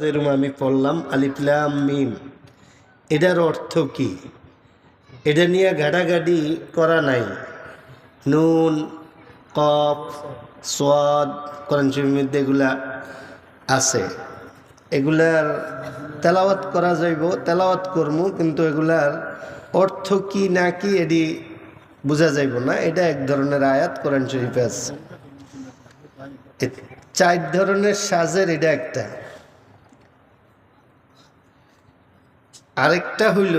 যেরকম আমি পড়লাম আলিফলাম মিম। এটার অর্থ কি? এটা নিয়ে ঘাটাঘাটি করা নাই। নুন, কফ, সোয়াদ, কোরআন এগুলা আছে। এগুলার তেলাওয়াত করা যাইব, তেলাওয়াত করমু, কিন্তু এগুলার অর্থ কি না কি এটি বোঝা যাইব না। এটা এক ধরনের আয়াত কোরআন শরীফে আছে। চার ধরনের সাজের এটা একটা। আরেকটা হইল,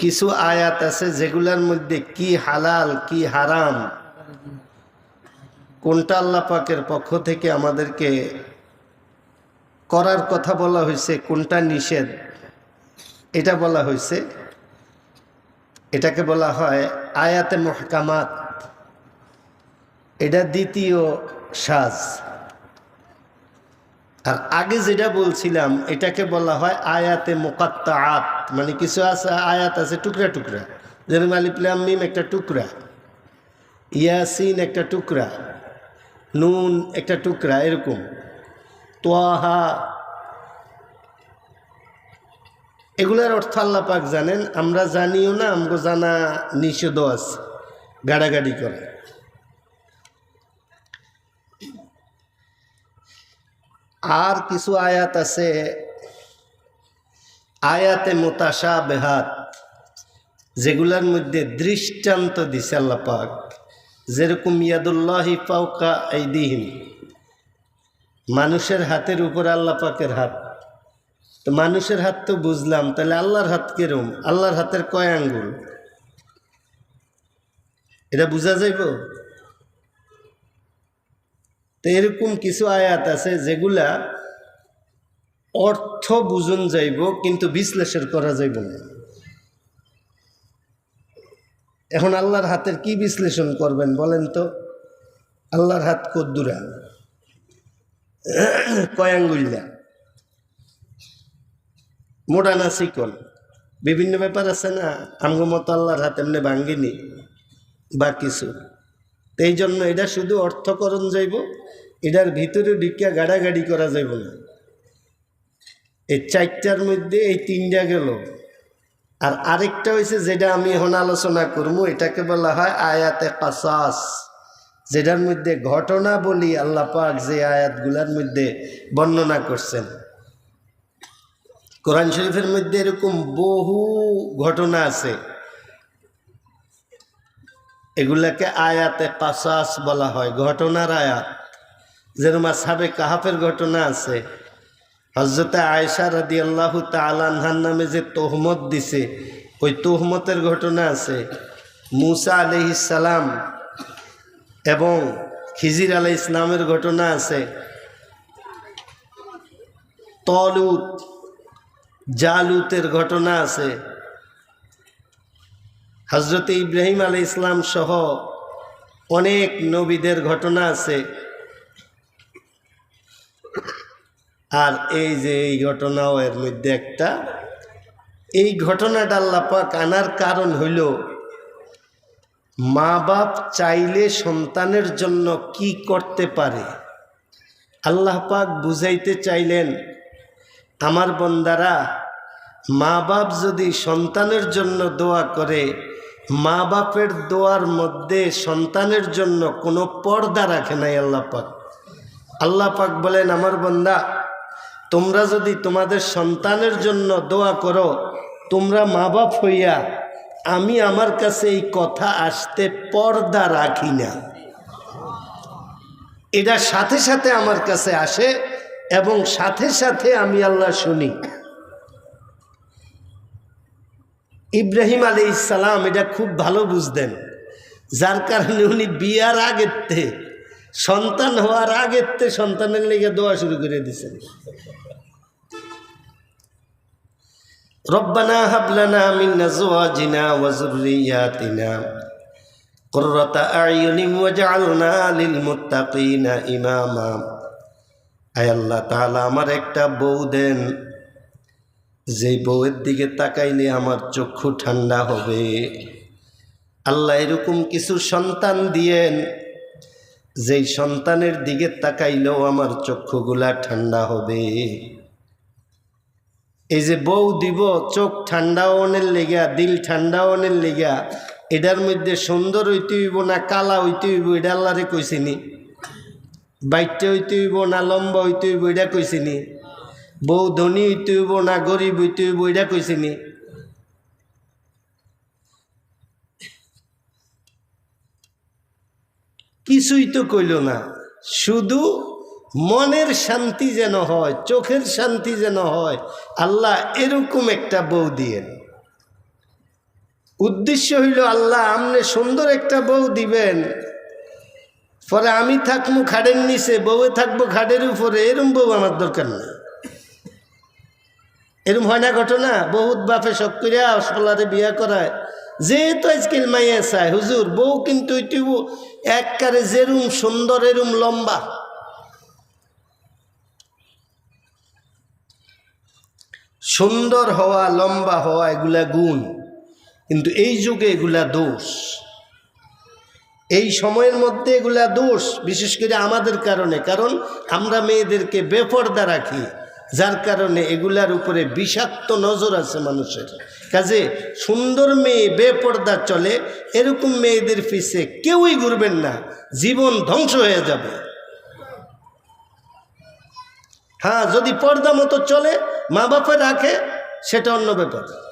কিছু আয়াত আছে যেগুলার মধ্যে কি হালাল, কি হারাম, কোনটা আল্লাহ পাকের পক্ষ থেকে আমাদেরকে করার কথা বলা হয়েছে কোনটা নিষেধ, এটা বলা হয়েছে এটাকে বলা হয় আয়াতে মহকামাত। এটা দ্বিতীয় সাজ। আর আগে যেটা বলছিলাম, এটাকে বলা হয় আয়াতে মোকাত্তা আত মানে কিছু আছে, আয়াত আছে, টুকরা টুকরা। যেরকম আলিপ্লাম মিম, একটা টুকরা। ইয়াসিন, একটা টুকরা। নুন, একটা টুকরা, এরকম। তোয়াহা। এগুলার অর্থ আল্লাহ পাক জানেন, আমরা জানিও না, আমগো জানা নিষেধ আছে, গাড়াগাড়ি করে। আর কিছু আয়াত আছে। আয়াতে মোতাসা বেহাত যেগুলার মধ্যে দৃষ্টান্ত দিছে আল্লাহ পাক। যেরকম ইয়াদুল্লাহি ফাউকা এইদিহিম মানুষের হাতের উপর আল্লাহ পাকের হাত। তো মানুষের হাত তো বুঝলাম, তাহলে আল্লাহর হাত কেরম? আল্লাহর হাতের কয় আঙ্গুল? এটা বোঝা যাইব? তো এরকম কিছু আয়াত আছে যেগুলা অর্থ বুঝুন যাইব, কিন্তু বিশ্লেষণ করা যাইব না। এখন আল্লাহর হাতের কি বিশ্লেষণ করবেন বলেন তো? আল্লাহর হাত কদ্দুরা কয়াঙ্গুল্লা মোটা না চিকন বিভিন্ন ব্যাপার আছে না? আমগো মতো আল্লাহর হাত এমনি ভাঙ্গিনি, বা কিছু। তো এই জন্য এটা শুধু অর্থকরণ যাইব, এটার ভিতরে ঢিকিয়া গাড়াগাড়ি করা যাইব না। এই চারটার মধ্যে এই তিনটা গেল। আর আরেকটা হয়েছে যেটা আমি এখন আলোচনা করব, এটাকে বলা হয় আয়াতে কাসাস, যেটার মধ্যে ঘটনা বলি আল্লাহ পাক যে আয়াতগুলার মধ্যে বর্ণনা করছেন। কোরআন শরীফের মধ্যে এরকম বহু ঘটনা আছে। এগুলাকে আয়াতে কাসাস বলা হয়, ঘটনার আয়াত। যেরকম সাবে কাহাফের ঘটনা আছে। হজরতে আয়সা রাদি আল্লাহ তালানহার নামে যে তোহমত দিছে, ওই তোহমতের ঘটনা আছে। মুসা আলহিসাল্লাম এবং খিজির আলাই ইসলামের ঘটনা আছে। তলুত, জালুতের ঘটনা আছে। হজরত ইব্রাহিম আলী ইসলাম সহ অনেক নবীদের ঘটনা আছে। আর এই যে এই ঘটনাও এর মধ্যে একটা। এই ঘটনাটা আল্লাপাক আনার কারণ হইল মা বাপ চাইলে সন্তানের জন্য কি করতে পারে? আল্লাহ পাক বুঝাইতে চাইলেন, আমার বন্দারা মা বাপ যদি সন্তানের জন্য দোয়া করে মা বাপের দোয়ার মধ্যে সন্তানের জন্য কোনো পর্দা রাখে নাই আল্লাহ পাক। আল্লাহ পাক বলেন, আমার বন্দা, তোমরা যদি তোমাদের সন্তানের জন্য দোয়া করো, তোমরা মা বাপ হইয়া আমি আমার কাছে এই কথা আসতে পর্দা রাখি না। এটা সাথে সাথে আমার কাছে আসে এবং সাথে সাথে আমি আল্লাহ শুনি। ইব্রাহিম আলী ইসালাম এটা খুব ভালো বুঝতেন। যার কারণে উনি বিয়ার আগের সন্তান হওয়ার আগের সন্তানের লেগে দোয়া শুরু করে দিছেন রব্বানা হাবলানা মিন আজওয়াজিনা ওয়া যুররিয়াতিনা কুররাতা আয়ুনিন ওয়াজআলনা লিল মুত্তাকিনা ইমামা। আয় আল্লাহ তাআলা, আমার একটা বউ দেন যে বউয়ের দিকে তাকাইলে আমার চক্ষু ঠান্ডা হবে। আল্লাহ এরকম কিছু সন্তান দিয়েন, যেই সন্তানের দিকে তাকাইলেও আমার চক্ষুগুলা ঠান্ডা হবে। এই যে বউ দিব, চোখ ঠান্ডা অনের লেগা দিল ঠান্ডা অনের লেগা এটার মধ্যে সুন্দর হইতে হইব না, কালা হইতে হইব, এটা আল্লাহরে কইছিনি বাইটে হইতে হইব না, লম্বা হইতে হইব, এটা কইছিনি বউ ধনী হইতে হইব না গরিব হইতে হইব এটা কইছিনি কিছুই তো কইল না। শুধু মনের শান্তি যেন হয়, চোখের শান্তি যেন হয়, আল্লাহ এরকম একটা বউ দিয়েন। উদ্দেশ্য হইল আল্লাহ আমনে সুন্দর একটা বউ দিবেন। পরে আমি থাকব খাড়ের নিচে, বউয়ে থাকব খাড়ের উপরে, এরম বউ আমার দরকার নেই। এরম হয় না ঘটনা? বহুত বাপে শখ করিয়া বিয়া করায়। যেহেতু আজকাল মাইয়া চায়, হুজুর, বউ কিন্তু এটি এককারে যেরুম সুন্দর, এরুম লম্বা। সুন্দর হওয়া, লম্বা হওয়া, এগুলা গুণ। কিন্তু এই যুগে এগুলা দোষ। এই সময়ের মধ্যে এগুলা দোষ, বিশেষ করে আমাদের কারণে। কারণ আমরা মেয়েদেরকে বেপর্দা রাখি। যার কারণে এগুলার উপরে বিষাক্ত নজর আছে মানুষের। কাজে সুন্দর মেয়ে বেপর্দা চলে, এরকম মেয়েদের পিছে কেউই ঘুরবেন না, জীবন ধ্বংস হয়ে যাবে। হ্যাঁ যদি পর্দা মতো চলে মা বাপে রাখে, সেটা অন্য ব্যাপার।